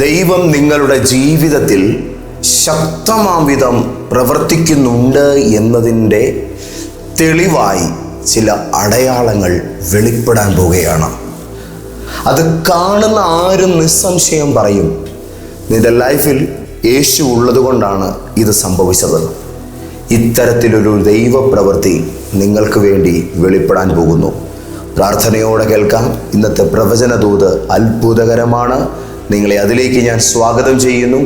ദൈവം നിങ്ങളുടെ ജീവിതത്തിൽ ശക്തമാം വിധം പ്രവർത്തിക്കുന്നുണ്ട് എന്നതിന്റെ തെളിവായി ചില അടയാളങ്ങൾ വെളിപ്പെടാൻ പോവുകയാണ്. അത് കാണുന്ന ആരും നിസ്സംശയം പറയും. നിന്റെ ലൈഫിൽ യേശു ഉള്ളതുകൊണ്ടാണ് ഇത് സംഭവിച്ചത്. ഇത്തരത്തിലൊരു ദൈവപ്രവൃത്തി നിങ്ങൾക്ക് വേണ്ടി വെളിപ്പെടാൻ പോകുന്നു. പ്രാർത്ഥനയോടെ കേൾക്കാം. ഇന്നത്തെ പ്രവചന ദൂത് അത്ഭുതകരമാണ്. നിങ്ങളെ അതിലേക്ക് ഞാൻ സ്വാഗതം ചെയ്യുന്നു.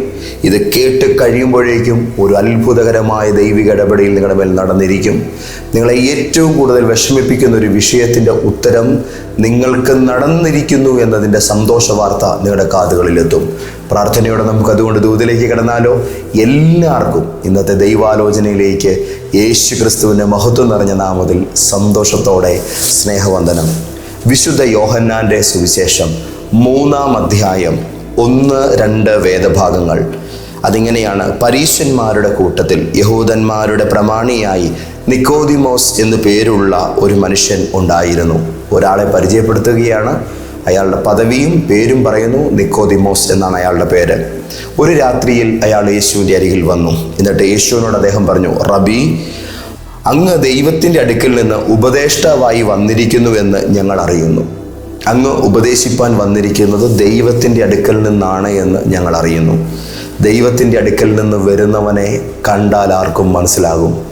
ഇത് കേട്ട് കഴിയുമ്പോഴേക്കും ഒരു അത്ഭുതകരമായ ദൈവിക ഇടപെടൽ നിങ്ങളുടെ മേൽ നടന്നിരിക്കും. നിങ്ങളെ ഏറ്റവും കൂടുതൽ വിഷമിപ്പിക്കുന്ന ഒരു വിഷയത്തിന്റെ ഉത്തരം നിങ്ങൾക്ക് നടന്നിരിക്കുന്നു എന്നതിന്റെ സന്തോഷ വാർത്ത നിങ്ങളുടെ കാതുകളിലെത്തും. പ്രാർത്ഥനയോടെ നമുക്ക് അതുകൊണ്ട് ദൂതിലേക്ക് കിടന്നാലോ? എല്ലാവർക്കും ഇന്നത്തെ ദൈവാലോചനയിലേക്ക് യേശു ക്രിസ്തുവിന്റെ മഹത്വം നിറഞ്ഞ നാമത്തിൽ സന്തോഷത്തോടെ സ്നേഹവന്ദനം. വിശുദ്ധ യോഹന്നാന്റെ സുവിശേഷം മൂന്നാം അധ്യായം ഒന്ന് രണ്ട് വേദഭാഗങ്ങൾ. അതിങ്ങനെയാണ് പരീശന്മാരുടെ കൂട്ടത്തിൽ യഹൂദന്മാരുടെ പ്രമാണിയായി നിക്കോദിമോസ് എന്നു പേരുള്ള ഒരു മനുഷ്യൻ ഉണ്ടായിരുന്നു. ഒരാളെ പരിചയപ്പെടുത്തുകയാണ്. അയാളുടെ പദവിയും പേരും പറയുന്നു നിക്കോദിമോസ് എന്നാണ് അയാളുടെ പേര്. ഒരു രാത്രിയിൽ അയാൾ യേശുവിന്റെ അരികിൽ വന്നു. എന്നിട്ട് യേശുവിനോട് അദ്ദേഹം പറഞ്ഞു റബി അങ്ങ് ദൈവത്തിന്റെ അടുക്കിൽ നിന്ന് ഉപദേഷ്ടാവായി വന്നിരിക്കുന്നുവെന്ന് ഞങ്ങൾ അറിയുന്നു. അങ്ങ് ഉപദേശിപ്പാൻ വന്നിരിക്കുന്നത് ദൈവത്തിന്റെ അടുക്കൽ നിന്നാണ് എന്ന് ഞങ്ങൾ അറിയുന്നു. ദൈവത്തിന്റെ അടുക്കൽ നിന്ന് വരുന്നവനെ കണ്ടാൽ ആർക്കും മനസ്സിലാകും.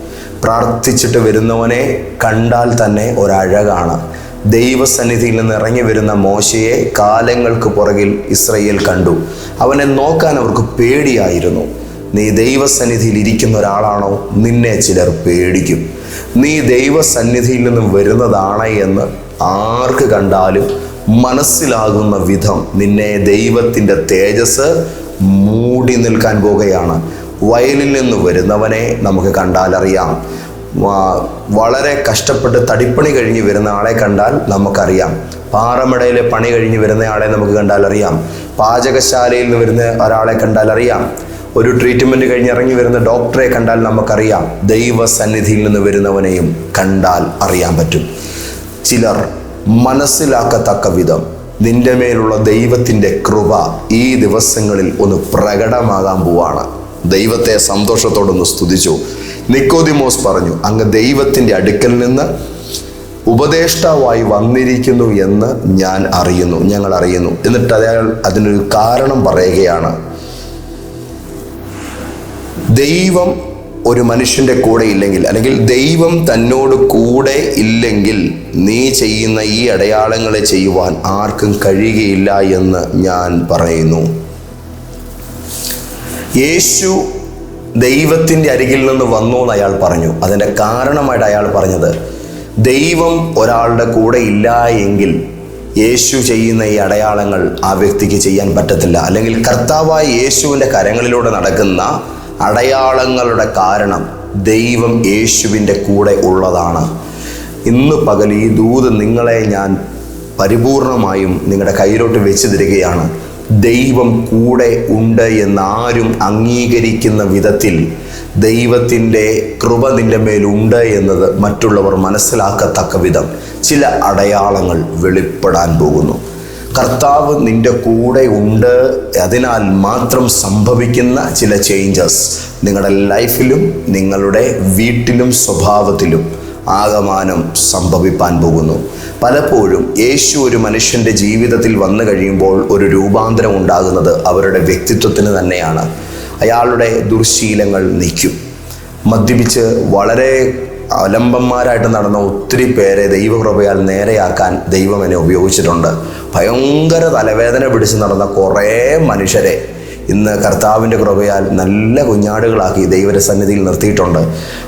പ്രാർത്ഥിച്ചിട്ട് വരുന്നവനെ കണ്ടാൽ തന്നെ ഒരഴകാണ്. ദൈവസന്നിധിയിൽ നിന്ന് ഇറങ്ങി വരുന്ന മോശയെ കാലങ്ങൾക്ക് പുറകിൽ ഇസ്രയേൽ കണ്ടു. അവനെ നോക്കാൻ അവർക്ക് പേടിയായിരുന്നു. നീ ദൈവസന്നിധിയിൽ ഇരിക്കുന്ന ഒരാളാണോ? നിന്നെ ചിലർ പേടിക്കും. നീ ദൈവസന്നിധിയിൽ നിന്നും വരുന്നതാണ് എന്ന് ആർക്ക് കണ്ടാലും മനസ്സിലാകുന്ന വിധം നിന്നെ ദൈവത്തിന്റെ തേജസ് മൂടി നിൽക്കാൻ പോകുകയാണ് വയലിൽ നിന്ന് വരുന്നവനെ നമുക്ക് കണ്ടാൽ അറിയാം വളരെ കഷ്ടപ്പെട്ട് തടിപ്പണി കഴിഞ്ഞ് വരുന്ന ആളെ കണ്ടാൽ നമുക്കറിയാം. പാറമടയിലെ പണി കഴിഞ്ഞ് വരുന്ന ആളെ നമുക്ക് കണ്ടാൽ അറിയാം പാചകശാലയിൽ നിന്ന് വരുന്ന ഒരാളെ കണ്ടാൽ അറിയാം ഒരു ട്രീറ്റ്മെന്റ് കഴിഞ്ഞ് ഇറങ്ങി വരുന്ന ഡോക്ടറെ കണ്ടാൽ നമുക്കറിയാം. ദൈവസന്നിധിയിൽ നിന്ന് വരുന്നവനെയും കണ്ടാൽ അറിയാൻ പറ്റും. ചിലർ മനസ്സിലാക്കത്തക്ക വിധം നിന്റെ മേലുള്ള ദൈവത്തിന്റെ കൃപ ഈ ദിവസങ്ങളിൽ ഒന്ന് പ്രകടമാകാൻ പോവാണ്. ദൈവത്തെ സന്തോഷത്തോടൊന്ന് സ്തുതിച്ചു. നിക്കോദിമോസ് പറഞ്ഞു അങ്ങ് ദൈവത്തിന്റെ അടുക്കൽ നിന്ന് ഉപദേഷ്ടാവായി വന്നിരിക്കുന്നു എന്ന് ഞാൻ അറിയുന്നു ഞങ്ങൾ അറിയുന്നു. എന്നിട്ട് അയാൾ അതിനൊരു കാരണം പറയുകയാണ്. ദൈവം ഒരു മനുഷ്യന്റെ കൂടെ ഇല്ലെങ്കിൽ അല്ലെങ്കിൽ ദൈവം തന്നോട് കൂടെ ഇല്ലെങ്കിൽ നീ ചെയ്യുന്ന ഈ അടയാളങ്ങളെ ചെയ്യുവാൻ ആർക്കും കഴിയുകയില്ല എന്ന് ഞാൻ പറയുന്നു. യേശു ദൈവത്തിന്റെ അരികിൽ നിന്ന് വന്നു എന്ന് അയാൾ പറഞ്ഞു. അതിന്റെ കാരണമായിട്ട് അയാൾ പറഞ്ഞത് ദൈവം ഒരാളുടെ കൂടെ ഇല്ല എങ്കിൽ യേശു ചെയ്യുന്ന ഈ അടയാളങ്ങൾ ആ വ്യക്തിക്ക് ചെയ്യാൻ പറ്റത്തില്ല. അല്ലെങ്കിൽ കർത്താവായ യേശുവിന്റെ കരങ്ങളിലൂടെ നടക്കുന്ന അടയാളങ്ങളുടെ കാരണം ദൈവം യേശുവിന്റെ കൂടെ ഉള്ളതാണ്. ഇന്ന് പകൽ ഈ ദൂത് നിങ്ങളെ ഞാൻ പരിപൂർണമായും നിങ്ങളുടെ കയ്യിലോട്ട് വെച്ച് തരികയാണ് ദൈവം കൂടെ ഉണ്ട് എന്നാരും അംഗീകരിക്കുന്ന വിധത്തിൽ ദൈവത്തിന്റെ കൃപ നിന്റെ മേലുണ്ട് എന്നത് മറ്റുള്ളവർ മനസ്സിലാക്കത്തക്ക വിധം ചില അടയാളങ്ങൾ വെളിപ്പെടാൻ പോകുന്നു. കർത്താവ് നിന്റെ കൂടെ ഉണ്ട്. അതിനാൽ മാത്രം സംഭവിക്കുന്ന ചില ചേഞ്ചസ് നിങ്ങളുടെ ലൈഫിലും നിങ്ങളുടെ വീട്ടിലും സ്വഭാവത്തിലും ആകമാനം സംഭവിപ്പാൻ പോകുന്നു. പലപ്പോഴും യേശു ഒരു മനുഷ്യന്റെ ജീവിതത്തിൽ വന്നു കഴിയുമ്പോൾ ഒരു രൂപാന്തരം ഉണ്ടാകുന്നത് അവരുടെ വ്യക്തിത്വത്തിന് തന്നെയാണ്. അയാളുടെ ദുർശീലങ്ങൾ നീക്കും. മദ്യപിച്ച് വളരെ അലംബന്മാരായിട്ട് നടന്ന ഒത്തിരി പേരെ ദൈവകൃപയാൽ നേരെയാക്കാൻ ദൈവം എന്നെ ഉപയോഗിച്ചിട്ടുണ്ട്. ഭയങ്കര തലവേദന പിടിച്ച് നടന്ന കുറേ മനുഷ്യരെ ഇന്ന് കർത്താവിന്റെ കൃപയാൽ നല്ല കുഞ്ഞാടുകളാക്കി ദൈവസന്നിധിയിൽ നിർത്തിയിട്ടുണ്ട്.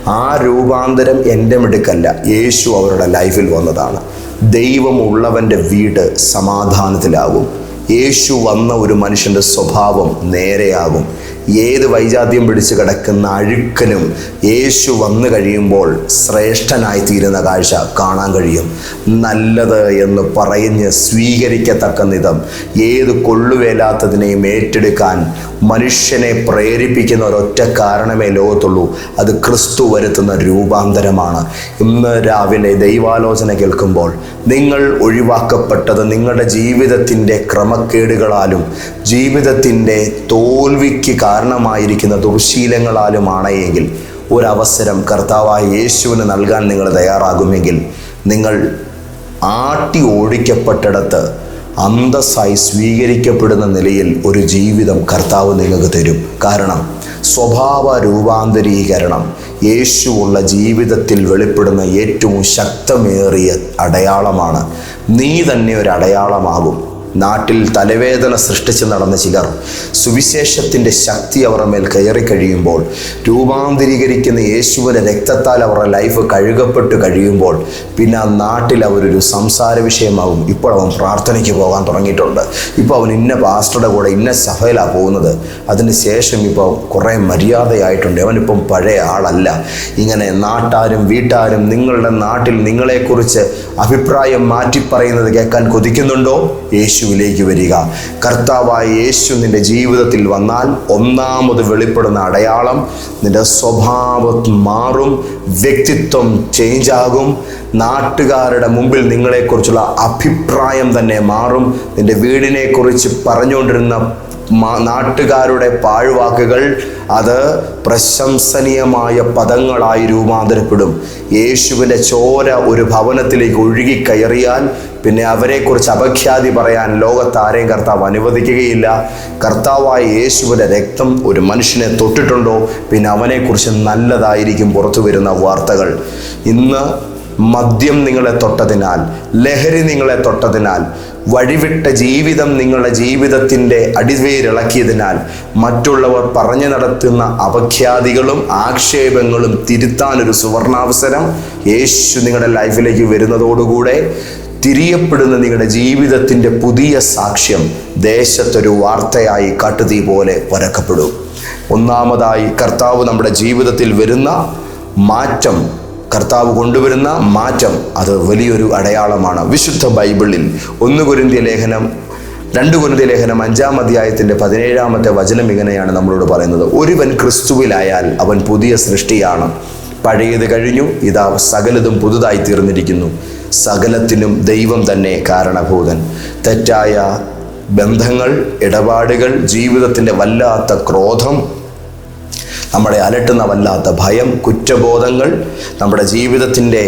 ആ രൂപാന്തരം എന്റെ മിടുക്കല്ല യേശു അവരുടെ ലൈഫിൽ വന്നതാണ്. ദൈവമുള്ളവന്റെ വീട് സമാധാനത്തിലാകും. യേശു വന്ന ഒരു മനുഷ്യന്റെ സ്വഭാവം നേരെയാകും. ഏത് വൈജാത്യം പിടിച്ച് കിടക്കുന്ന അഴുക്കനും യേശു വന്നു കഴിയുമ്പോൾ ശ്രേഷ്ഠനായി തീരുന്ന കാഴ്ച കാണാൻ കഴിയും. നല്ലത് എന്ന് പറഞ്ഞ് സ്വീകരിക്കത്തക്ക നിധം. ഏത് കൊള്ളുവേലാത്തതിനെയും ഏറ്റെടുക്കാൻ മനുഷ്യനെ പ്രേരിപ്പിക്കുന്ന ഒരൊറ്റ കാരണമേ ലോകത്തുള്ളൂ. അത് ക്രിസ്തു വരുത്തുന്ന രൂപാന്തരമാണ്. ഇന്ന് രാവിലെ ദൈവാലോചന കേൾക്കുമ്പോൾ നിങ്ങൾ ഒഴിവാക്കപ്പെട്ടത് നിങ്ങളുടെ ജീവിതത്തിന്റെ ക്രമക്കേടുകളാലും ജീവിതത്തിന്റെ തോൽവിക്ക് കാരണമായിരിക്കുന്ന ദുർശീലങ്ങളാലുമാണ് എങ്കിൽ ഒരവസരം കർത്താവായ യേശുവിന് നൽകാൻ നിങ്ങൾ തയ്യാറാകുമെങ്കിൽ നിങ്ങൾ ആട്ടി ഓടിക്കപ്പെട്ടിടത്ത് അന്തസ്സായി സ്വീകരിക്കപ്പെടുന്ന നിലയിൽ ഒരു ജീവിതം കർത്താവ് നിങ്ങൾക്ക് തരും. കാരണം സ്വഭാവ രൂപാന്തരീകരണം യേശുവുള്ള ജീവിതത്തിൽ വെളിപ്പെടുന്ന ഏറ്റവും ശക്തമേറിയ അടയാളമാണ്. നീ തന്നെ ഒരു അടയാളമാകും. നാട്ടിൽ തലവേദന സൃഷ്ടിച്ച് നടന്ന ചിലർ സുവിശേഷത്തിന്റെ ശക്തി അവരുടെ മേൽ കയറി കഴിയുമ്പോൾ രൂപാന്തരീകരിക്കുന്ന യേശുവിന്റെ രക്തത്താൽ അവരുടെ ലൈഫ് കഴുകപ്പെട്ട് കഴിയുമ്പോൾ പിന്നെ ആ നാട്ടിൽ അവരൊരു സംസാര വിഷയമാകും. ഇപ്പോൾ അവൻ പ്രാർത്ഥനയ്ക്ക് പോകാൻ തുടങ്ങിയിട്ടുണ്ട്. ഇപ്പോൾ അവൻ ഇന്ന പാസ്റ്ററുടെ കൂടെ ഇന്ന സഭയിലാണ് പോകുന്നത്. അതിന് ശേഷം ഇപ്പോൾ കുറേ മര്യാദയായിട്ടുണ്ട്. അവനിപ്പം പഴയ ആളല്ല. ഇങ്ങനെ നാട്ടാരും വീട്ടാരും നിങ്ങളുടെ നാട്ടിൽ നിങ്ങളെക്കുറിച്ച് അഭിപ്രായം മാറ്റി പറയുന്നത് കേൾക്കാൻ കൊതിക്കുന്നുണ്ടോ? യേശുവിലേക്ക് വരിക. കർത്താവായ യേശു നിന്റെ ജീവിതത്തിൽ വന്നാൽ ഒന്നാമത് വെളിപ്പെടുന്ന അടയാളം നിന്റെ സ്വഭാവം മാറും വ്യക്തിത്വം ചേഞ്ച് ആകും. നാട്ടുകാരുടെ മുമ്പിൽ നിങ്ങളെക്കുറിച്ചുള്ള അഭിപ്രായം തന്നെ മാറും. നിന്റെ വീടിനെക്കുറിച്ച് പറഞ്ഞുകൊണ്ടിരുന്ന നാട്ടുകാരുടെ പാഴ്വാക്കുകൾ അത് പ്രശംസനീയമായ പദങ്ങളായി രൂപാന്തരപ്പെടും. യേശുവിന്റെ ചോര ഒരു ഭവനത്തിലേക്ക് ഒഴുകി കയറിയാൽ പിന്നെ അവരെക്കുറിച്ച് അപഖ്യാതി പറയാൻ ലോകത്ത് ആരെയും കർത്താവ് അനുവദിക്കുകയില്ല. കർത്താവായ യേശുവിന്റെ രക്തം ഒരു മനുഷ്യനെ തൊട്ടിട്ടുണ്ടോ? പിന്നെ അവനെക്കുറിച്ച് നല്ലതായിരിക്കും പുറത്തു വരുന്ന വാർത്തകൾ. ഇന്ന് മദ്യം നിങ്ങളെ തൊട്ടതിനാൽ ലഹരി നിങ്ങളെ തൊട്ടതിനാൽ വഴിവിട്ട ജീവിതം നിങ്ങളുടെ ജീവിതത്തിന്റെ അടിവേരിളക്കിയതിനാൽ മറ്റുള്ളവർ പറഞ്ഞു നടത്തുന്ന അപഖ്യാതികളും ആക്ഷേപങ്ങളും തിരുത്താനൊരു സുവർണാവസരം യേശു നിങ്ങളുടെ ലൈഫിലേക്ക് വരുന്നതോടുകൂടെ തിരിയപ്പെടുന്ന നിങ്ങളുടെ ജീവിതത്തിന്റെ പുതിയ സാക്ഷ്യം ദേശത്തൊരു വാർത്തയായി കാട്ടുതീ പോലെ പരക്കപ്പെടും ഒന്നാമതായി കർത്താവ് നമ്മുടെ ജീവിതത്തിൽ വരുന്ന മാറ്റം കർത്താവ് കൊണ്ടുവരുന്ന മാറ്റം അത് വലിയൊരു അടയാളമാണ്. വിശുദ്ധ ബൈബിളിൽ ഒന്ന് കുരുന്തിയ ലേഖനം രണ്ട് കുരുന്തിയ ലേഖനം അഞ്ചാം അധ്യായത്തിന്റെ പതിനേഴാമത്തെ വചനം ഇങ്ങനെയാണ് നമ്മളോട് പറയുന്നത്. ഒരുവൻ ക്രിസ്തുവിലായാൽ അവൻ പുതിയ സൃഷ്ടിയാണ്. പഴയത് കഴിഞ്ഞു ഇതാ സകലതും പുതുതായി തീർന്നിരിക്കുന്നു. സകലത്തിനും ദൈവം തന്നെ കാരണഭൂതൻ. തെറ്റായ ബന്ധങ്ങൾ ഇടപാടുകൾ ജീവിതത്തിന്റെ വല്ലാത്ത ക്രോധം നമ്മളെ അലട്ടുന്ന വല്ലാത്ത ഭയം കുറ്റബോധങ്ങൾ നമ്മുടെ ജീവിതത്തിന്റെ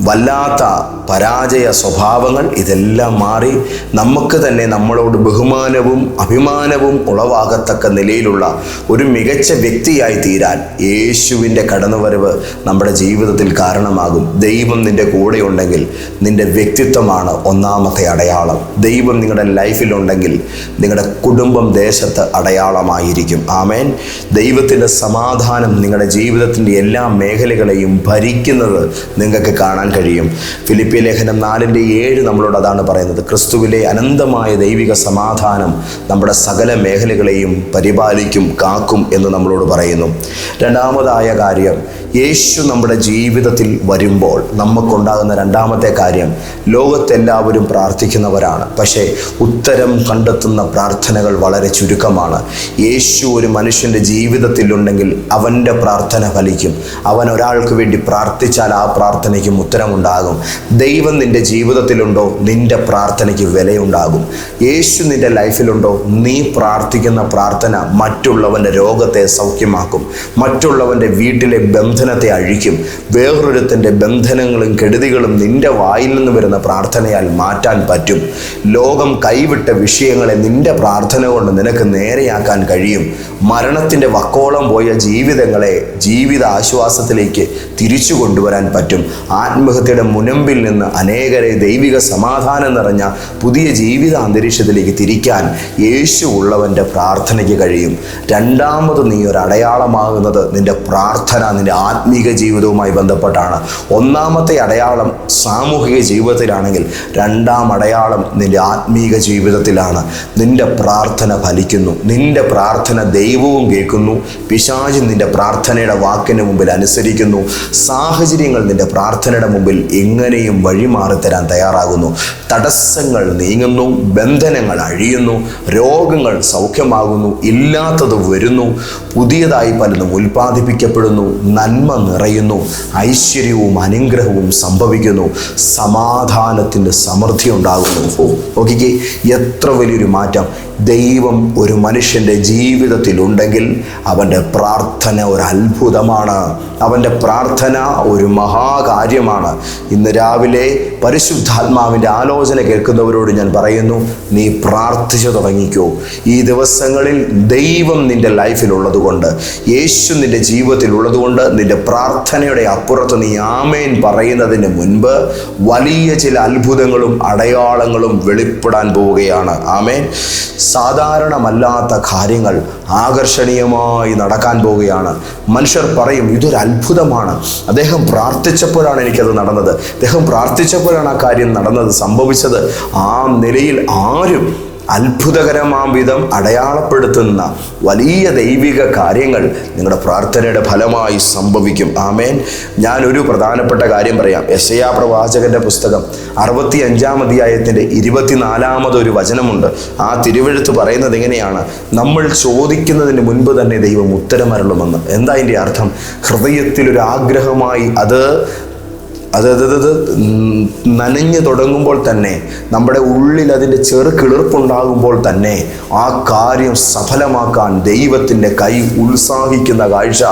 വല്ലാത്ത പരാജയ സ്വഭാവങ്ങൾ ഇതെല്ലാം മാറി നമുക്ക് തന്നെ നമ്മളോട് ബഹുമാനവും അഭിമാനവും ഉളവാകത്തക്ക നിലയിലുള്ള ഒരു മികച്ച വ്യക്തിയായി തീരാൻ യേശുവിന്റെ കടന്നുവരവ് നമ്മുടെ ജീവിതത്തിൽ കാരണമാകും. ദൈവം നിന്റെ കൂടെ ഉണ്ടെങ്കിൽ നിന്റെ വ്യക്തിത്വമാണ് ഒന്നാമത്തെ അടയാളം. ദൈവം നിങ്ങളുടെ ലൈഫിലുണ്ടെങ്കിൽ നിങ്ങളുടെ കുടുംബം ദേശത്ത് അടയാളമായിരിക്കും. ആമേൻ. ദൈവത്തിന്റെ സമാധാനം നിങ്ങളുടെ ജീവിതത്തിന്റെ എല്ലാ മേഖലകളെയും ഭരിക്കുന്നത് നിങ്ങൾക്ക് കാണാൻ കഴിയും. ഫിലിപ്പി ലേഖനം നാലിന്റെ ഏഴ് നമ്മളോട് അതാണ് പറയുന്നത്. ക്രിസ്തുവിലെ അനന്തമായ ദൈവിക സമാധാനം നമ്മുടെ സകല മേഖലകളെയും പരിപാലിക്കും കാക്കും എന്ന് നമ്മളോട് പറയുന്നു. രണ്ടാമതായ കാര്യം യേശു നമ്മുടെ ജീവിതത്തിൽ വരുമ്പോൾ നമുക്കുണ്ടാകുന്ന രണ്ടാമത്തെ കാര്യം ലോകത്തെല്ലാവരും പ്രാർത്ഥിക്കുന്നവരാണ്. പക്ഷേ ഉത്തരം കണ്ടെത്തുന്ന പ്രാർത്ഥനകൾ വളരെ ചുരുക്കമാണ്. യേശു ഒരു മനുഷ്യന്റെ ജീവിതത്തിലുണ്ടെങ്കിൽ അവന്റെ പ്രാർത്ഥന ഫലിക്കും. അവൻ ഒരാൾക്ക് വേണ്ടി പ്രാർത്ഥിച്ചാൽ ആ പ്രാർത്ഥനയ്ക്കും ഉത്തരമുണ്ടാകും. ദൈവം നിന്റെ ജീവിതത്തിലുണ്ടോ നിന്റെ പ്രാർത്ഥനയ്ക്ക് വിലയുണ്ടാകും. യേശു നിന്റെ ലൈഫിലുണ്ടോ നീ പ്രാർത്ഥിക്കുന്ന പ്രാർത്ഥന മറ്റുള്ളവന്റെ രോഗത്തെ സൗഖ്യമാക്കും. മറ്റുള്ളവന്റെ വീട്ടിലെ ബന്ധനത്തെ അഴിക്കും. വേറൊരുത്തന്റെ ബന്ധനങ്ങളും കെടുതികളും നിന്റെ വായിൽ നിന്ന് വരുന്ന പ്രാർത്ഥനയാൽ മാറ്റാൻ പറ്റും. ലോകം കൈവിട്ട വിഷയങ്ങളെ നിന്റെ പ്രാർത്ഥന കൊണ്ട് നിനക്ക് നേരെയാക്കാൻ കഴിയും. മരണത്തിന്റെ വക്കോളം പോയ ജീവിതങ്ങളെ ജീവിത ആശ്വാസത്തിലേക്ക് തിരിച്ചു കൊണ്ടുവരാൻ പറ്റും. ആത്മഹത്യയുടെ മുനമ്പിൽ നിന്ന് അനേകരെ ദൈവിക സമാധാനം നിറഞ്ഞ പുതിയ ജീവിത അന്തരീക്ഷത്തിലേക്ക് തിരിക്കാൻ യേശു ഉള്ളവന്റെ പ്രാർത്ഥനയ്ക്ക് കഴിയും. രണ്ടാമത് നീ ഒരു അടയാളമാകുന്നത് നിന്റെ പ്രാർത്ഥന നിന്റെ ആത്മീക ജീവിതവുമായി ബന്ധപ്പെട്ടാണ്. ഒന്നാമത്തെ അടയാളം സാമൂഹിക ജീവിതത്തിലാണെങ്കിൽ രണ്ടാം അടയാളം നിന്റെ ആത്മീക ജീവിതത്തിലാണ്. നിന്റെ പ്രാർത്ഥന ഫലിക്കുന്നു. നിന്റെ പ്രാർത്ഥന ദൈവവും കേൾക്കുന്നു. പിശാചി നിന്റെ പ്രാർത്ഥനയുടെ വാക്കിന് മുമ്പിൽ അനുസരിക്കുന്നു. സാഹചര്യങ്ങൾ നിന്റെ പ്രാർത്ഥനയുടെ മുമ്പിൽ എങ്ങനെയും വഴിമാറി തരാൻ തയ്യാറാകുന്നു. തടസ്സങ്ങൾ നീങ്ങുന്നു. ബന്ധനങ്ങൾ അഴിയുന്നു. രോഗങ്ങൾ സൗഖ്യമാകുന്നു. ഇല്ലാത്തത് വരുന്നു. പുതിയതായി പലതും ഉൽപ്പാദിപ്പിക്കപ്പെടുന്നു നന്മ നിറയുന്നു ഐശ്വര്യവും അനുഗ്രഹവും സംഭവിക്കുന്നു സമാധാനത്തിന്റെ സമൃദ്ധി ഉണ്ടാകുന്നു. ഓക്കെ എത്ര വലിയൊരു മാറ്റം. ദൈവം ഒരു മനുഷ്യന്റെ ജീവിതത്തിലുണ്ടെങ്കിൽ അവന്റെ പ്രാർത്ഥന ഒരു അത്ഭുതമാണ്. അവന്റെ പ്രാർത്ഥന ഒരു മഹാകാര്യമാണ്. ഇന്ന് രാവിലെ പരിശുദ്ധാത്മാവിന്റെ ആലോചന കേൾക്കുന്നവരോട് ഞാൻ പറയുന്നു നീ പ്രാർത്ഥിച്ചു തുടങ്ങിക്കോ. ഈ ദിവസങ്ങളിൽ ദൈവം നിന്റെ ലൈഫിലുള്ളതുകൊണ്ട് യേശു നിന്റെ ജീവിതത്തിൽ ഉള്ളതുകൊണ്ട് നിന്റെ പ്രാർത്ഥനയുടെ അപ്പുറത്ത് നീ ആമേൻ പറയുന്നതിന് മുൻപ് വലിയ ചില അത്ഭുതങ്ങളും അടയാളങ്ങളും വെളിപ്പെടാൻ പോവുകയാണ്. ആമേൻ. സാധാരണമല്ലാത്ത കാര്യങ്ങൾ ആകർഷണീയമായി നടക്കാൻ പോവുകയാണ്. മനുഷ്യർ പറയും ഇതൊരു അത്ഭുതമാണ്. അദ്ദേഹം പ്രാർത്ഥിച്ചപ്പോഴാണ് എനിക്കത് നടന്നത്. അദ്ദേഹം പ്രാർത്ഥിച്ചപ്പോഴാണ് ആ കാര്യം നടന്നത് സംഭവിച്ചത്. ആ നിലയിൽ ആരും അത്ഭുതകരമാം വിധം അടയാളപ്പെടുത്തുന്ന വലിയ ദൈവിക കാര്യങ്ങൾ നിങ്ങളുടെ പ്രാർത്ഥനയുടെ ഫലമായി സംഭവിക്കും. ആമേൻ. ഞാൻ ഒരു പ്രധാനപ്പെട്ട കാര്യം പറയാം. യശയാ പ്രവാചകന്റെ പുസ്തകം അറുപത്തി അഞ്ചാം അധ്യായത്തിന്റെ ഇരുപത്തിനാലാമതൊരു വചനമുണ്ട്. ആ തിരുവെഴുത്ത് പറയുന്നത് എങ്ങനെയാണ് നമ്മൾ ചോദിക്കുന്നതിന് മുൻപ് തന്നെ ദൈവം ഉത്തരമരളുമെന്ന്. എന്താ അതിന്റെ അർത്ഥം? ഹൃദയത്തിലൊരാഗ്രഹമായി അത് അത് അത് നനഞ്ഞു തുടങ്ങുമ്പോൾ തന്നെ നമ്മുടെ ഉള്ളിൽ അതിന്റെ ചെറു കിളിർപ്പുണ്ടാകുമ്പോൾ തന്നെ ആ കാര്യം സഫലമാക്കാൻ ദൈവത്തിന്റെ കൈ ഉത്സാഹിക്കുന്ന കാഴ്ച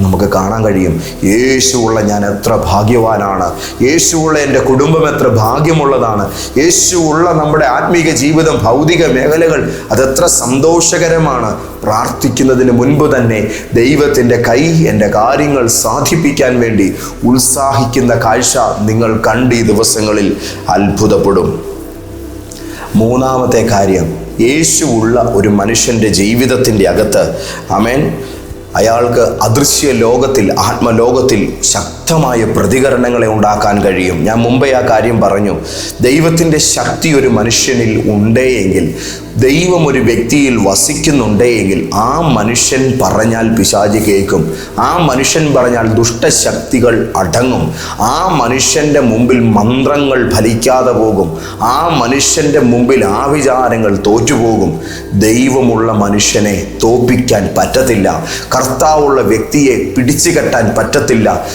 നമുക്ക് കാണാൻ കഴിയും. യേശുവുള്ള ഞാൻ എത്ര ഭാഗ്യവാനാണ്. യേശുവുള്ള എന്റെ കുടുംബം എത്ര ഭാഗ്യമുള്ളതാണ്. യേശുവുള്ള നമ്മുടെ ആത്മീക ജീവിതം ഭൗതിക മേഖലകൾ അതെത്ര സന്തോഷകരമാണ്. പ്രാർത്ഥിക്കുന്നതിന് മുൻപ് തന്നെ ദൈവത്തിന്റെ കൈ എന്റെ കാര്യങ്ങൾ സാധിപ്പിക്കാൻ വേണ്ടി ഉത്സാഹിക്കുന്ന കാഴ്ച നിങ്ങൾ കണ്ട് ഈ ദിവസങ്ങളിൽ അത്ഭുതപ്പെടും. മൂന്നാമത്തെ കാര്യം യേശു ഉള്ള ഒരു മനുഷ്യന്റെ ജീവിതത്തിന്റെ അകത്ത് അമേൻ അയാൾക്ക് അദൃശ്യ ലോകത്തിൽ ആത്മലോകത്തിൽ ശക്തമായ പ്രതികരണങ്ങളെ ഉണ്ടാക്കാൻ കഴിയും. ഞാൻ മുമ്പേ ആ കാര്യം പറഞ്ഞു. ദൈവത്തിന്റെ ശക്തി ഒരു മനുഷ്യനിൽ ഉണ്ടേയെങ്കിൽ ദൈവം ഒരു വ്യക്തിയിൽ വസിക്കുന്നുണ്ടെങ്കിൽ ആ മനുഷ്യൻ പറഞ്ഞാൽ പിശാചി കേൾക്കും. ആ മനുഷ്യൻ പറഞ്ഞാൽ ദുഷ്ടശക്തികൾ അടങ്ങും. ആ മനുഷ്യന്റെ മുമ്പിൽ മന്ത്രങ്ങൾ ഫലിക്കാതെ പോകും. ആ മനുഷ്യന്റെ മുമ്പിൽ ആ വിചാരങ്ങൾ തോറ്റുപോകും. ദൈവമുള്ള മനുഷ്യനെ തോപ്പിക്കാൻ പറ്റത്തില്ല. കർത്താവുള്ള വ്യക്തിയെ പിടിച്ചു കെട്ടാൻ പറ്റത്തില്ല.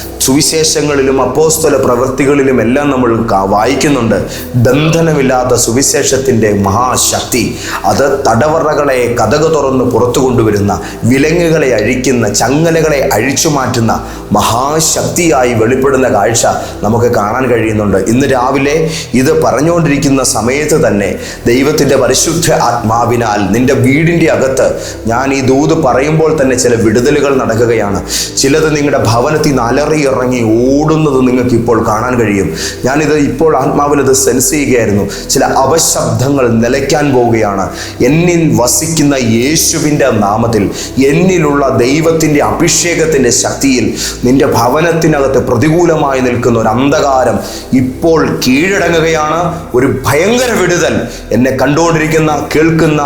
സുവിശേഷങ്ങളിലും അപ്പോസ്തല പ്രവൃത്തികളിലും എല്ലാം നമ്മൾ വായിക്കുന്നുണ്ട്. ബന്ധനമില്ലാത്ത സുവിശേഷത്തിന്റെ മഹാശക്തി. അത് തടവറകളെ കഥക തുറന്ന് പുറത്തു കൊണ്ടുവരുന്ന വിലങ്ങുകളെ അഴിക്കുന്ന ചങ്ങലകളെ അഴിച്ചു മാറ്റുന്ന മഹാശക്തിയായി വെളിപ്പെടുന്ന കാഴ്ച നമുക്ക് കാണാൻ കഴിയുന്നുണ്ട്. ഇന്ന് രാവിലെ ഇത് പറഞ്ഞുകൊണ്ടിരിക്കുന്ന സമയത്ത് തന്നെ ദൈവത്തിന്റെ പരിശുദ്ധ ആത്മാവിനാൽ നിന്റെ വീടിന്റെ അകത്ത് ഞാൻ ഈ ദൂത് പറയുമ്പോൾ തന്നെ ചില വിടുതലുകൾ നടക്കുകയാണ്. ചിലത് നിങ്ങളുടെ ഭവനത്തിൽ നിന്ന് അലറി ഇറങ്ങി ഓടുന്നത് നിങ്ങൾക്ക് ഇപ്പോൾ കാണാൻ കഴിയും. ഞാനിത് ഇപ്പോൾ ആത്മാവിൽ ഇത് സെൻസ് ചെയ്യുകയായിരുന്നു. ചില അവശബ്ദങ്ങൾ നിലയ്ക്കാൻ പോവുകയാണ്. എന്നിൽ വസിക്കുന്ന യേശുവിന്റെ നാമത്തിൽ എന്നിലുള്ള ദൈവത്തിന്റെ അഭിഷേകത്തിന്റെ ശക്തിയിൽ നിന്റെ ഭവനത്തിനകത്ത് പ്രതികൂലമായി നിൽക്കുന്ന ഒരു അന്ധകാരം ഇപ്പോൾ കീഴടങ്ങുകയാണ്. ഒരു ഭയങ്കര വിടുതൽ എന്നെ കണ്ടുകൊണ്ടിരിക്കുന്ന കേൾക്കുന്ന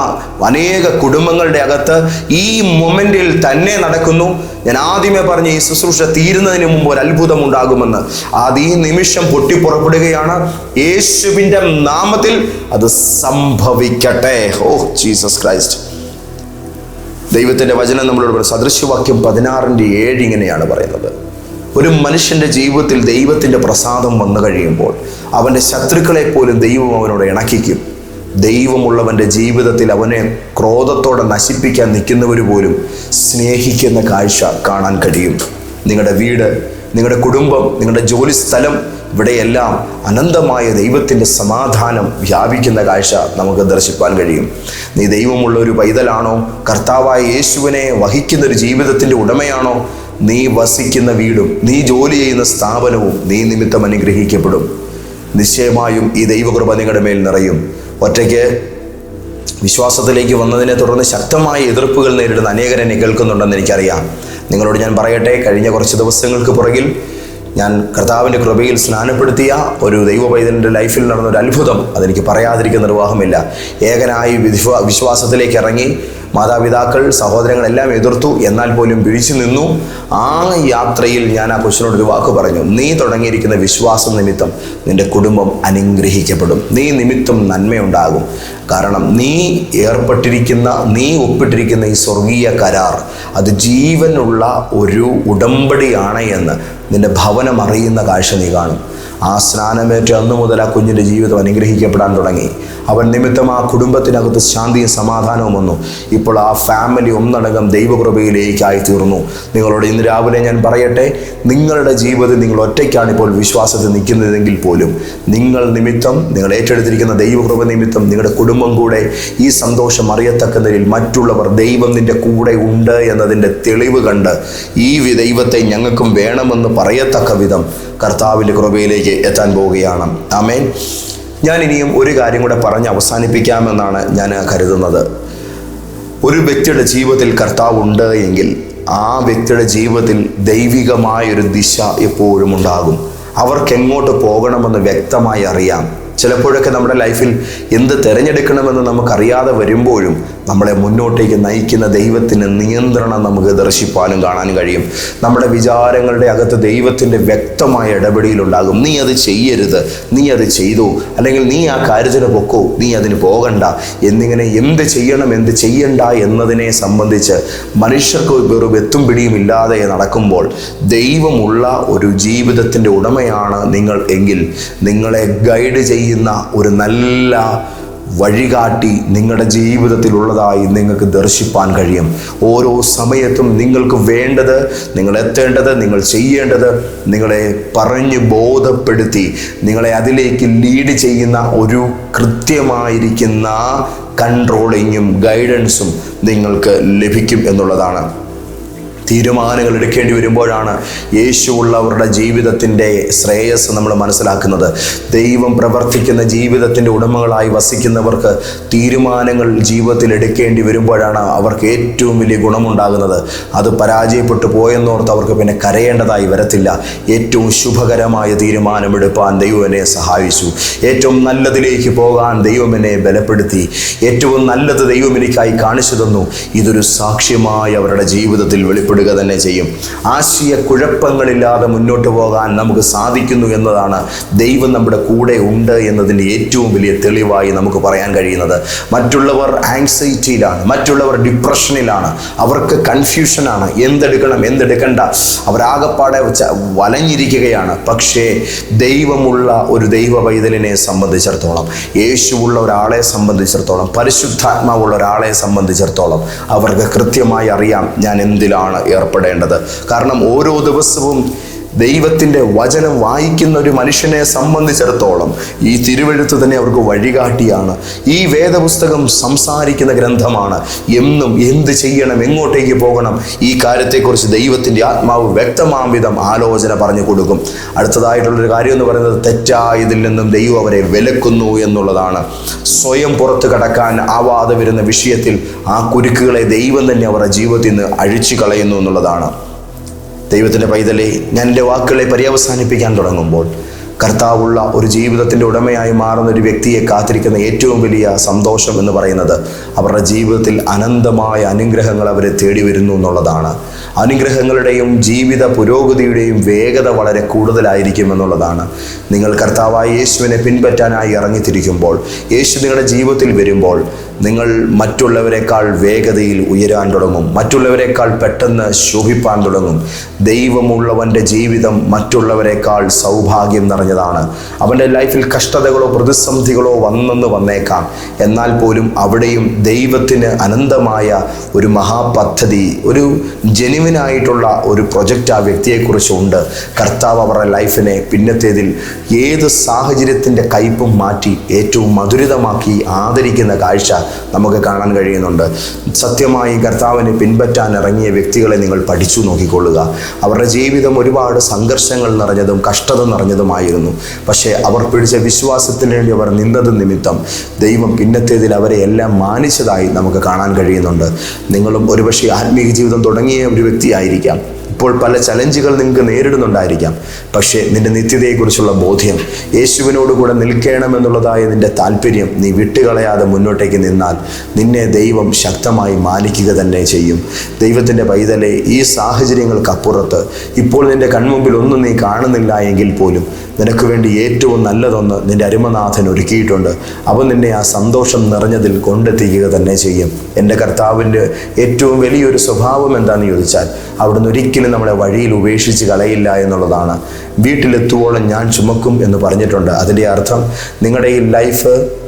അനേക കുടുംബങ്ങളുടെ അകത്ത് ഈ മൊമെന്റിൽ തന്നെ നടക്കുന്നു. ഞാൻ ആദ്യമേ പറഞ്ഞ ഈ ശുശ്രൂഷ തീരുന്നതിന് മുമ്പ് ഒരു അത്ഭുതം ഉണ്ടാകുമെന്ന്. അത് ഈ നിമിഷം പൊട്ടിപ്പുറപ്പെടുകയാണ്. യേശുവിന്റെ നാമത്തിൽ അത് സംഭവിക്കട്ടെ. Oh Jesus Christ. ദൈവത്തിന്റെ വചനം നമ്മളോട് സദൃശ്യവാക്യം പതിനാറിന്റെ ഏഴ് ഇങ്ങനെയാണ് പറയുന്നത്. ഒരു മനുഷ്യന്റെ ജീവിതത്തിൽ ദൈവത്തിന്റെ പ്രസാദം വന്നു കഴിയുമ്പോൾ അവന്റെ ശത്രുക്കളെ പോലും ദൈവം അവനോട് ഇണക്കിക്കും. ദൈവമുള്ളവന്റെ ജീവിതത്തിൽ അവനെ ക്രോധത്തോടെ നശിപ്പിക്കാൻ നിൽക്കുന്നവർ പോലും സ്നേഹിക്കുന്ന കാഴ്ച കാണാൻ കഴിയും. നിങ്ങളുടെ വീട് നിങ്ങളുടെ കുടുംബം നിങ്ങളുടെ ജോലി സ്ഥലം ഇവിടെയെല്ലാം അനന്തമായ ദൈവത്തിന്റെ സമാധാനം വ്യാപിക്കുന്ന കാഴ്ച നമുക്ക് ദർശിപ്പാൻ കഴിയും. നീ ദൈവമുള്ള ഒരു പൈതലാണോ? കർത്താവായ യേശുവിനെ വഹിക്കുന്ന ഒരു ജീവിതത്തിന്റെ ഉടമയാണോ? നീ വസിക്കുന്ന വീടും നീ ജോലി ചെയ്യുന്ന സ്ഥാപനവും നീ നിമിത്തം അനുഗ്രഹിക്കപ്പെടും. നിശ്ചയമായും ഈ ദൈവകൃപ നിങ്ങളുടെ മേൽ നിറയും. ഒറ്റയ്ക്ക് വിശ്വാസത്തിലേക്ക് വന്നതിനെ തുടർന്ന് ശക്തമായ എതിർപ്പുകൾ നേരിടുന്ന അനേകരെന്നെ കേൾക്കുന്നുണ്ടെന്ന് എനിക്കറിയാം. നിങ്ങളോട് ഞാൻ പറയട്ടെ കഴിഞ്ഞ കുറച്ച് ദിവസങ്ങൾക്ക് പുറകിൽ ഞാൻ കർത്താവിന്റെ കൃപയിൽ സ്നാനപ്പെടുത്തിയ ഒരു ദൈവ പൈതലിന്റെ ലൈഫിൽ നടന്ന ഒരു അത്ഭുതം അതെനിക്ക് പറയാതിരിക്കുന്ന നിർവാഹമില്ല. ഏകനായി വിശ്വാസത്തിലേക്ക് ഇറങ്ങി മാതാപിതാക്കൾ സഹോദരങ്ങളെല്ലാം എതിർത്തു. എന്നാൽ പോലും പിടിച്ചു നിന്നു. ആ യാത്രയിൽ ഞാൻ ആ കൊച്ചിനോട് ഒരു വാക്ക് പറഞ്ഞു. നീ തുടങ്ങിയിരിക്കുന്ന വിശ്വാസം നിമിത്തം നിന്റെ കുടുംബം അനുഗ്രഹിക്കപ്പെടും. നീ നിമിത്തം നന്മയുണ്ടാകും. കാരണം നീ ഏർപ്പെട്ടിരിക്കുന്ന നീ ഒപ്പിട്ടിരിക്കുന്ന ഈ സ്വർഗീയ കരാർ അത് ജീവനുള്ള ഒരു ഉടമ്പടിയാണ് എന്ന് നിന്റെ ഭവനം അറിയുന്ന കാഴ്ച നീ കാണും. ആ സ്നാനമേറ്റ് അന്നു മുതൽ ആ കുഞ്ഞിന്റെ ജീവിതം അനുഗ്രഹിക്കപ്പെടാൻ തുടങ്ങി. അവൻ നിമിത്തം ആ കുടുംബത്തിനകത്ത് ശാന്തിയും സമാധാനവും വന്നു. ഇപ്പോൾ ആ ഫാമിലി ഒന്നടങ്കം ദൈവകൃപയിലേക്കായി തീർന്നു. നിങ്ങളോട് ഇന്ന് രാവിലെ ഞാൻ പറയട്ടെ നിങ്ങളുടെ ജീവിതത്തിൽ നിങ്ങൾ ഒറ്റയ്ക്കാണ് ഇപ്പോൾ വിശ്വാസത്തിൽ നിൽക്കുന്നതെങ്കിൽ പോലും നിങ്ങൾ നിമിത്തം നിങ്ങൾ ഏറ്റെടുത്തിരിക്കുന്ന ദൈവകൃപ നിമിത്തം നിങ്ങളുടെ കുടുംബം കൂടെ ഈ സന്തോഷം അറിയത്തക്ക നിലയിൽ മറ്റുള്ളവർ ദൈവം നിന്റെ കൂടെ ഉണ്ട് എന്നതിന്റെ തെളിവ് കണ്ട് ഈ ദൈവത്തെ ഞങ്ങൾക്കും വേണമെന്ന് പറയത്തക്ക വിധം കർത്താവിന്റെ കൃപയിലേക്ക് എത്താൻ പോവുകയാണ്. ആമേൻ. ഞാൻ ഇനിയും ഒരു കാര്യം കൂടെ പറഞ്ഞ് അവസാനിപ്പിക്കാമെന്നാണ് ഞാൻ കരുതുന്നത്. ഒരു വ്യക്തിയുടെ ജീവിതത്തിൽ കർത്താവ് ഉണ്ട് എങ്കിൽ ആ വ്യക്തിയുടെ ജീവിതത്തിൽ ദൈവികമായൊരു ദിശ എപ്പോഴും ഉണ്ടാകും. അവർക്ക് എങ്ങോട്ട് പോകണമെന്ന് വ്യക്തമായി അറിയാം. ചിലപ്പോഴൊക്കെ നമ്മുടെ ലൈഫിൽ എന്ത് തിരഞ്ഞെടുക്കണമെന്ന് നമുക്കറിയാതെ വരുമ്പോഴും നമ്മളെ മുന്നോട്ടേക്ക് നയിക്കുന്ന ദൈവത്തിന്റെ നിയന്ത്രണം നമുക്ക് ദർശിപ്പാനും കാണാനും കഴിയും. നമ്മുടെ വിചാരങ്ങളുടെ അകത്ത് ദൈവത്തിന്റെ വ്യക്തമായ ഇടപെടലുണ്ടാകും. നീ അത് ചെയ്യരുത്. നീ അത് ചെയ്തു. അല്ലെങ്കിൽ നീ ആ കാര്യത്തിന് പൊക്കോ. നീ അതിന് പോകണ്ട. എന്നിങ്ങനെ എന്ത് ചെയ്യണം എന്ത് ചെയ്യണ്ട എന്നതിനെ സംബന്ധിച്ച് മനുഷ്യർക്ക് വെറും എത്തും പിടിയും ഇല്ലാതെ നടക്കുമ്പോൾ ദൈവമുള്ള ഒരു ജീവിതത്തിന്റെ ഉടമയാണ് നിങ്ങൾ എങ്കിൽ നിങ്ങളെ ഗൈഡ് ചെയ്യുന്ന ഒരു നല്ല വഴികാട്ടി നിങ്ങളുടെ ജീവിതത്തിലുള്ളതായി നിങ്ങൾക്ക് ദർശിപ്പാൻ കഴിയും. ഓരോ സമയത്തും നിങ്ങൾക്ക് വേണ്ടത് നിങ്ങൾ എത്തേണ്ടത് നിങ്ങൾ ചെയ്യേണ്ടത് നിങ്ങളെ പറഞ്ഞ് ബോധപ്പെടുത്തി നിങ്ങളെ അതിലേക്ക് ലീഡ് ചെയ്യുന്ന ഒരു കൃത്യമായിരിക്കുന്ന കൺട്രോളിങ്ങും ഗൈഡൻസും നിങ്ങൾക്ക് ലഭിക്കും എന്നുള്ളതാണ്. തീരുമാനങ്ങൾ എടുക്കേണ്ടി വരുമ്പോഴാണ് യേശുവുള്ളവരുടെ ജീവിതത്തിന്റെ ശ്രേയസ് നമ്മൾ മനസ്സിലാക്കുന്നത്. ദൈവം പ്രവർത്തിക്കുന്ന ജീവിതത്തിന്റെ ഉടമകളായി വസിക്കുന്നവർക്ക് തീരുമാനങ്ങൾ ജീവിതത്തിൽ എടുക്കേണ്ടി വരുമ്പോഴാണ് അവർക്ക് ഏറ്റവും വലിയ ഗുണമുണ്ടാകുന്നത്. അത് പരാജയപ്പെട്ടു പോയെന്നോർത്ത് അവർക്ക് പിന്നെ കരയേണ്ടതായി വരത്തില്ല. ഏറ്റവും ശുഭകരമായ തീരുമാനമെടുപ്പാൻ ദൈവം സഹായിച്ചു. ഏറ്റവും നല്ലതിലേക്ക് പോകാൻ ദൈവം ബലപ്പെടുത്തി. ഏറ്റവും നല്ലത് ദൈവം എനിക്കായി കാണിച്ചു തന്നു. ഇതൊരു സാക്ഷ്യമായി അവരുടെ ജീവിതത്തിൽ വെളിപ്പെടുക തന്നെ ചെയ്യും. ആശയ കുഴപ്പങ്ങളില്ലാതെ മുന്നോട്ട് പോകാൻ നമുക്ക് സാധിക്കുന്നു എന്നതാണ് ദൈവം നമ്മുടെ കൂടെ ഉണ്ട് എന്നതിന്റെ ഏറ്റവും വലിയ തെളിവായി നമുക്ക് പറയാൻ കഴിയുന്നത്. മറ്റുള്ളവർ ആങ്സൈറ്റിയിലാണ് മറ്റുള്ളവർ ഡിപ്രഷനിലാണ് അവർക്ക് കൺഫ്യൂഷനാണ് എന്തെടുക്കണം എന്തെടുക്കണ്ട. അവരാകപ്പാടെ വലഞ്ഞിരിക്കുകയാണ്. പക്ഷേ ദൈവമുള്ള ഒരു ദൈവ പൈതലിനെ സംബന്ധിച്ചിടത്തോളം യേശുവുള്ള ഒരാളെ സംബന്ധിച്ചിടത്തോളം പരിശുദ്ധാത്മാവുള്ള ഒരാളെ സംബന്ധിച്ചിടത്തോളം അവർക്ക് കൃത്യമായി അറിയാം ഞാൻ എന്തിലാണ് ഏർപ്പെടേണ്ടത്. കാരണം ഓരോ ദിവസവും ദൈവത്തിന്റെ വചനം വായിക്കുന്ന ഒരു മനുഷ്യനെ സംബന്ധിച്ചിടത്തോളം ഈ തിരുവെഴുത്ത് തന്നെ അവർക്ക് വഴികാട്ടിയാണ്. ഈ വേദപുസ്തകം സംസാരിക്കുന്ന ഗ്രന്ഥമാണ് എന്നും എന്ത് ചെയ്യണം എങ്ങോട്ടേക്ക് പോകണം ഈ കാര്യത്തെക്കുറിച്ച് ദൈവത്തിന്റെ ആത്മാവ് വ്യക്തമാം വിധം ആലോചന പറഞ്ഞു കൊടുക്കും. അടുത്തതായിട്ടുള്ളൊരു കാര്യം എന്ന് പറയുന്നത് തെറ്റായതിൽ നിന്നും ദൈവം അവരെ വിലക്കുന്നു എന്നുള്ളതാണ്. സ്വയം പുറത്തു കടക്കാൻ ആവാതെ വരുന്ന വിഷയത്തിൽ ആ കുരുക്കുകളെ ദൈവം തന്നെ അവരുടെ ജീവിതത്തിൽ നിന്ന് അഴിച്ചു കളയുന്നു എന്നുള്ളതാണ്. ദൈവത്തിന്റെ പൈതലെ ഞാൻ എന്റെ വാക്കുകളെ പര്യവസാനിപ്പിക്കാൻ തുടങ്ങുമ്പോൾ കർത്താവുള്ള ഒരു ജീവിതത്തിന്റെ ഉടമയായി മാറുന്ന ഒരു വ്യക്തിയെ കാത്തിരിക്കുന്ന ഏറ്റവും വലിയ സന്തോഷം എന്ന് പറയുന്നത് അവരുടെ ജീവിതത്തിൽ അനന്തമായ അനുഗ്രഹങ്ങൾ അവരെ തേടി വരുന്നു എന്നുള്ളതാണ്. അനുഗ്രഹങ്ങളുടെയും ജീവിത പുരോഗതിയുടെയും വേഗത വളരെ കൂടുതലായിരിക്കും എന്നുള്ളതാണ്. നിങ്ങൾ കർത്താവായ യേശുവിനെ പിൻപറ്റാനായി ഇറങ്ങിത്തിരിക്കുമ്പോൾ യേശു നിങ്ങളുടെ ജീവിതത്തിൽ വരുമ്പോൾ നിങ്ങൾ മറ്റുള്ളവരെക്കാൾ വേഗതയിൽ ഉയരാൻ തുടങ്ങും. മറ്റുള്ളവരെക്കാൾ പെട്ടെന്ന് ശോഭിപ്പാൻ തുടങ്ങും. ദൈവമുള്ളവന്റെ ജീവിതം മറ്റുള്ളവരെക്കാൾ സൗഭാഗ്യം നിറഞ്ഞതാണ്. അവന്റെ ലൈഫിൽ കഷ്ടതകളോ പ്രതിസന്ധികളോ വന്നെന്ന് വന്നേക്കാം. എന്നാൽ പോലും അവിടെയും ദൈവത്തിന് അനന്തമായ ഒരു മഹാപദ്ധതി ഒരു ജെനുവിനായിട്ടുള്ള ഒരു പ്രൊജക്റ്റ് ആ വ്യക്തിയെക്കുറിച്ചുണ്ട് കർത്താവ് അവരുടെ ലൈഫിനെ പിന്നത്തേതിൽ ഏത് സാഹചര്യത്തിന്റെ കയ്പും മാറ്റി ഏറ്റവും മധുരിതമാക്കി ആദരിക്കുന്ന കാഴ്ച നമുക്ക് കാണാൻ കഴിയുന്നുണ്ട്. സത്യമായി കർത്താവിനെ പിൻപറ്റാൻ ഇറങ്ങിയ വ്യക്തികളെ നിങ്ങൾ പഠിച്ചു നോക്കിക്കൊള്ളുക. അവരുടെ ജീവിതം ഒരുപാട് സംഘർഷങ്ങൾ നിറഞ്ഞതും കഷ്ടത നിറഞ്ഞതുമായിരുന്നു. പക്ഷേ അവർ പിടിച്ച വിശ്വാസത്തിന് വേണ്ടി അവർ നിന്നത് നിമിത്തം ദൈവം പിന്നത്തേതിൽ അവരെ എല്ലാം മാനിച്ചതായി നമുക്ക് കാണാൻ കഴിയുന്നുണ്ട്. നിങ്ങളും ഒരുപക്ഷെ ആത്മീയ ജീവിതം തുടങ്ങിയ ഒരു വ്യക്തിയായിരിക്കാം. ഇപ്പോൾ പല ചലഞ്ചുകൾ നിങ്ങൾക്ക് നേരിടുന്നുണ്ടായിരിക്കാം. പക്ഷേ നിന്റെ നിത്യതയെക്കുറിച്ചുള്ള ബോധ്യം യേശുവിനോട് കൂടെ നിൽക്കണമെന്നുള്ളതായ നിന്റെ താല്പര്യം നീ വിട്ടുകളയാതെ മുന്നോട്ടേക്ക് നിന്നാൽ നിന്നെ ദൈവം ശക്തമായി മാനിക്കുക തന്നെ ചെയ്യും. ദൈവത്തിന്റെ പൈതലെ ഈ സാഹചര്യങ്ങൾക്കപ്പുറത്ത് ഇപ്പോൾ നിന്റെ കൺമുമ്പിൽ ഒന്നും നീ കാണുന്നില്ല എങ്കിൽ പോലും നിനക്ക് വേണ്ടി ഏറ്റവും നല്ലതൊന്ന് നിന്റെ അരുമനാഥൻ ഒരുക്കിയിട്ടുണ്ട്. അവൻ നിന്നെ ആ സന്തോഷം നിറഞ്ഞതിൽ കൊണ്ടെത്തിക്കുക തന്നെ ചെയ്യും. എന്റെ കർത്താവിന്റെ ഏറ്റവും വലിയൊരു സ്വഭാവം എന്താണെന്ന് ചോദിച്ചാൽ അവിടുന്ന് ഒരിക്കലും നമ്മളെ വഴിയിൽ ഉപേക്ഷിച്ച് കളയില്ല എന്നുള്ളതാണ്. വീട്ടിലെത്തുവോളം ഞാൻ ചുമക്കും എന്ന് പറഞ്ഞിട്ടുണ്ട്. അതിന്റെ അർത്ഥം നിങ്ങളുടെ ഈ ലൈഫ്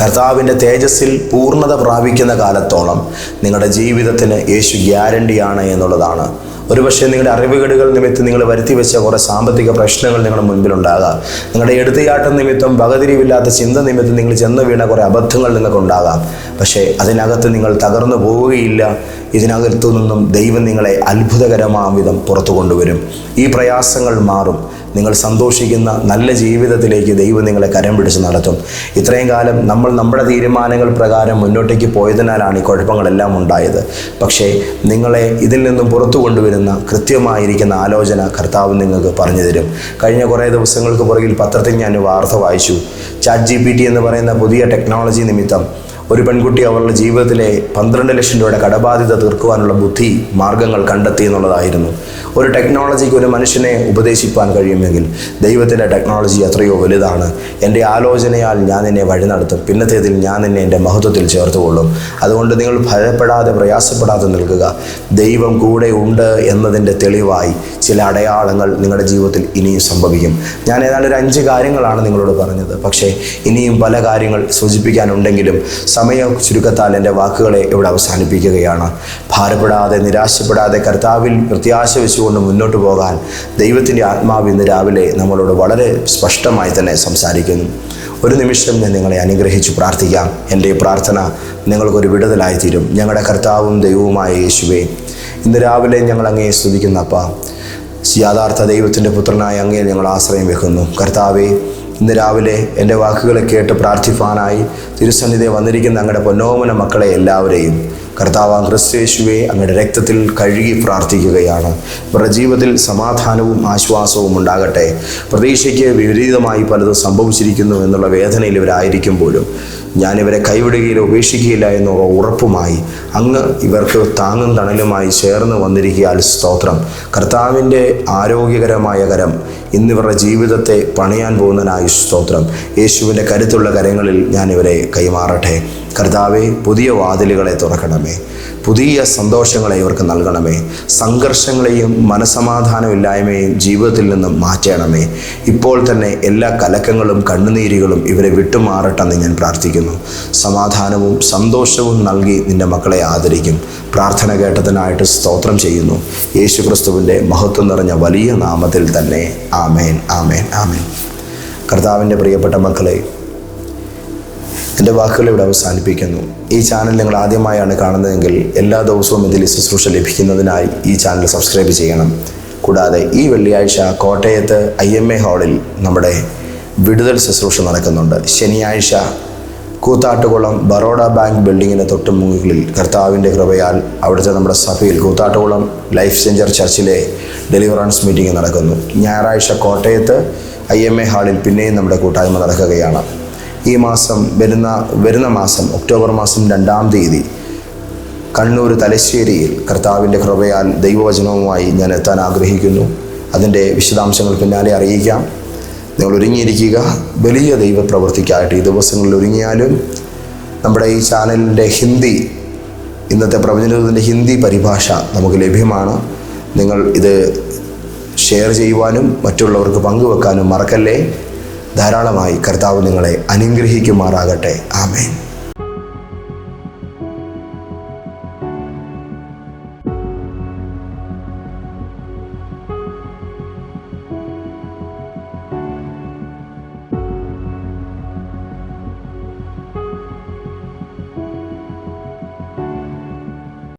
കർത്താവിന്റെ തേജസ്സിൽ പൂർണത പ്രാപിക്കുന്ന കാലത്തോളം നിങ്ങളുടെ ജീവിതത്തിന് യേശു ഗ്യാരണ്ടിയാണ് എന്നുള്ളതാണ്. ഒരുപക്ഷെ നിങ്ങളുടെ അറിവുകേടുകൾ നിമിത്തം നിങ്ങൾ വരുത്തി വെച്ച കുറേ സാമ്പത്തിക പ്രശ്നങ്ങൾ നിങ്ങളുടെ മുൻപിലുണ്ടാകാം. നിങ്ങളുടെ എടുത്തുചാട്ടം നിമിത്തം വകതിരിവില്ലാത്ത ചിന്ത നിമിത്തം നിങ്ങൾ ചെന്ന് വീണ കുറേ അബദ്ധങ്ങൾ നിങ്ങൾക്കുണ്ടാകാം. പക്ഷേ അതിനകത്ത് നിങ്ങൾ തകർന്നു പോവുകയില്ല. ഇതിനകത്തു നിന്നും ദൈവം നിങ്ങളെ അത്ഭുതകരമാം വിധം പുറത്തു കൊണ്ടുവരും. ഈ പ്രയാസങ്ങൾ മാറും. നിങ്ങൾ സന്തോഷിക്കുന്ന നല്ല ജീവിതത്തിലേക്ക് ദൈവം നിങ്ങളെ കരം പിടിച്ച് നടത്തും. ഇത്രയും കാലം നമ്മൾ നമ്മുടെ തീരുമാനങ്ങൾ പ്രകാരം മുന്നോട്ടേക്ക് പോയതിനാലാണ് ഈ കുഴപ്പങ്ങളെല്ലാം ഉണ്ടായത്. പക്ഷേ നിങ്ങളെ ഇതിൽ നിന്നും പുറത്തു കൊണ്ടുവരുന്ന കൃത്യമായിരിക്കുന്ന ആലോചന കർത്താവ് നിങ്ങൾക്ക് പറഞ്ഞു തരും. കഴിഞ്ഞ കുറേ ദിവസങ്ങൾക്ക് പുറകിൽ പത്രത്തിൽ ഞാൻ വാർത്ത വായിച്ചു. ചാറ്റ് ജി പി ടി എന്ന് പറയുന്ന പുതിയ ടെക്നോളജി നിമിത്തം ഒരു പെൺകുട്ടി അവളുടെ ജീവിതത്തിലെ പന്ത്രണ്ട് ലക്ഷം രൂപയുടെ കടബാധ്യത തീർക്കുവാനുള്ള ബുദ്ധി മാർഗങ്ങൾ കണ്ടെത്തി എന്നുള്ളതായിരുന്നു. ഒരു ടെക്നോളജിക്ക് ഒരു മനുഷ്യനെ ഉപദേശിപ്പാൻ കഴിയുമെങ്കിൽ ദൈവത്തിന്റെ ടെക്നോളജി എത്രയോ വലുതാണ്. എന്റെ ആലോചനയാൽ ഞാൻ എന്നെ വഴി നടത്തും. പിന്നത്തേതിൽ ഞാൻ എന്നെ എന്റെ മഹത്വത്തിൽ ചേർത്തുകൊള്ളും. അതുകൊണ്ട് നിങ്ങൾ ഭയപ്പെടാതെ പ്രയാസപ്പെടാതെ നിൽക്കുക. ദൈവം കൂടെ ഉണ്ട് എന്നതിന്റെ തെളിവായി ചില അടയാളങ്ങൾ നിങ്ങളുടെ ജീവിതത്തിൽ ഇനിയും സംഭവിക്കും. ഞാൻ ഏതാണ്ട് ഒരു അഞ്ച് കാര്യങ്ങളാണ് നിങ്ങളോട് പറഞ്ഞത്. പക്ഷേ ഇനിയും പല കാര്യങ്ങൾ സൂചിപ്പിക്കാനുണ്ടെങ്കിലും സമയ ചുരുക്കത്താൽ എന്റെ വാക്കുകളെ ഇവിടെ അവസാനിപ്പിക്കുകയാണ്. ഭാരപ്പെടാതെ നിരാശപ്പെടാതെ കർത്താവിൽ പ്രത്യാശ വെച്ചുകൊണ്ട് മുന്നോട്ട് പോകാൻ ദൈവത്തിന്റെ ആത്മാവ് ഇന്ന് രാവിലെ നമ്മളോട് വളരെ സ്പഷ്ടമായി തന്നെ സംസാരിക്കുന്നു. ഒരു നിമിഷം ഞാൻ നിങ്ങളെ അനുഗ്രഹിച്ച് പ്രാർത്ഥിക്കാം. എന്റെ പ്രാർത്ഥന നിങ്ങൾക്കൊരു വിടുതലായി തീരും ഞങ്ങളുടെ കർത്താവും ദൈവവുമായ യേശുവേ ഇന്ന് രാവിലെ ഞങ്ങൾ അങ്ങേ സ്തുതിക്കുന്നപ്പ. യാഥാർത്ഥ ദൈവത്തിന്റെ പുത്രനായ അങ്ങേ ഞങ്ങൾ ആശ്രയം വെക്കുന്നു. കർത്താവേ ഇന്ന് രാവിലെ എന്റെ വാക്കുകളെ കേട്ട് പ്രാർത്ഥിപ്പാനായി തിരുസന്നിധി വന്നിരിക്കുന്ന അങ്ങയുടെ പൊന്നോമന മക്കളെ എല്ലാവരെയും കർത്താവാം ക്രിസ്തേശുവെ അങ്ങയുടെ രക്തത്തിൽ കഴുകി പ്രാർത്ഥിക്കുകയാണ്. ഇവരുടെ ജീവിതത്തിൽ സമാധാനവും ആശ്വാസവും ഉണ്ടാകട്ടെ. പ്രതീക്ഷയ്ക്ക് വിപരീതമായി പലതും സംഭവിച്ചിരിക്കുന്നു എന്നുള്ള വേദനയിൽ ഇവരായിരിക്കുമ്പോഴും ഞാനിവരെ കൈവിടുകയില്ല ഉപേക്ഷിക്കുകയില്ല എന്നുള്ള ഉറപ്പുമായി അങ്ങ് ഇവർക്ക് താങ്ങും തണലുമായി ചേർന്ന് വന്നിരിക്കുകയാൽ സ്തോത്രം. കർത്താവിന്റെ ആരോഗ്യകരമായ കരം ഇന്നിവരുടെ ജീവിതത്തെ പണിയാൻ പോകുന്നതിനായി സ്തോത്രം. യേശുവിന്റെ കരുത്തുള്ള കരങ്ങളിൽ ഞാൻ ഇവരെ കൈമാറട്ടെ. കർത്താവെ പുതിയ വാതിലുകളെ തുറക്കണമേ. പുതിയ സന്തോഷങ്ങളെ ഇവർക്ക് നൽകണമേ. സംഘർഷങ്ങളെയും മനസമാധാനമില്ലായ്മയും ജീവിതത്തിൽ നിന്നും മാറ്റണമേ. ഇപ്പോൾ തന്നെ എല്ലാ കലക്കങ്ങളും കണ്ണുനീരുകളും ഇവരെ വിട്ടുമാറട്ടെന്ന് ഞാൻ പ്രാർത്ഥിക്കുന്നു. സമാധാനവും സന്തോഷവും നൽകി നിന്റെ മക്കളെ ആദരിക്കും. പ്രാർത്ഥന കേട്ടതിനായിട്ട് സ്തോത്രം ചെയ്യുന്നു. യേശു ക്രിസ്തുവിന്റെ മഹത്വം നിറഞ്ഞ വലിയ നാമത്തിൽ തന്നെ. ആമേൻ ആമേൻ ആമേൻ. കർത്താവിന്റെ പ്രിയപ്പെട്ട മക്കളെ എന്റെ വാക്കുകൾ ഇവിടെ അവസാനിപ്പിക്കുന്നു. ഈ ചാനൽ നിങ്ങൾ ആദ്യമായാണ് കാണുന്നതെങ്കിൽ എല്ലാ ദിവസവും ഇതിൽ ശുശ്രൂഷ ലഭിക്കുന്നതിനായി ഈ ചാനൽ സബ്സ്ക്രൈബ് ചെയ്യണം. കൂടാതെ ഈ വെള്ളിയാഴ്ച കോട്ടയത്ത് ഐ എം എ ഹാളിൽ നമ്മുടെ വിടുതൽ ശുശ്രൂഷ നടക്കുന്നുണ്ട്. ശനിയാഴ്ച കൂത്താട്ടുകുളം ബറോഡ ബാങ്ക് ബിൽഡിങ്ങിന് തൊട്ട് മുകളിൽ കർത്താവിന്റെ കൃപയാൽ അവിടുത്തെ നമ്മുടെ സഭയിൽ കൂത്താട്ടുകുളം ലൈഫ് സെഞ്ചർ ചർച്ചിലെ ഡെലിവറൻസ് മീറ്റിംഗ് നടക്കുന്നു. ഞായറാഴ്ച കോട്ടയത്ത് ഐ എം എ ഹാളിൽ പിന്നെയും നമ്മുടെ കൂട്ടായ്മ നടക്കുകയാണ്. ഈ മാസം വരുന്ന വരുന്ന മാസം ഒക്ടോബർ മാസം രണ്ടാം തീയതി കണ്ണൂർ തലശ്ശേരിയിൽ കർത്താവിന്റെ കൃപയാൽ ദൈവവചനവുമായി ഞാൻ എത്താൻ ആഗ്രഹിക്കുന്നു. അതിന്റെ വിശദാംശങ്ങൾ പിന്നാലെ അറിയിക്കാം. നിങ്ങൾ ഒരുങ്ങിയിരിക്കുക. വലിയ ദൈവപ്രവൃത്തിക്കായിട്ട് ഈ ദിവസങ്ങളിൽ ഒരുങ്ങിയാലും നമ്മുടെ ഈ ചാനലിന്റെ ഹിന്ദി ഇന്നത്തെ പ്രവചനത്തിന്റെ ഹിന്ദി പരിഭാഷ നമുക്ക് ലഭ്യമാണ്. നിങ്ങൾ ഇത് ഷെയർ ചെയ്യുവാനും മറ്റുള്ളവർക്ക് പങ്കുവെക്കാനും മറക്കല്ലേ? ധാരാളമായി കർത്താവ് നിങ്ങളെ അനുഗ്രഹിക്കുമാറാകട്ടെ. ആമേൻ.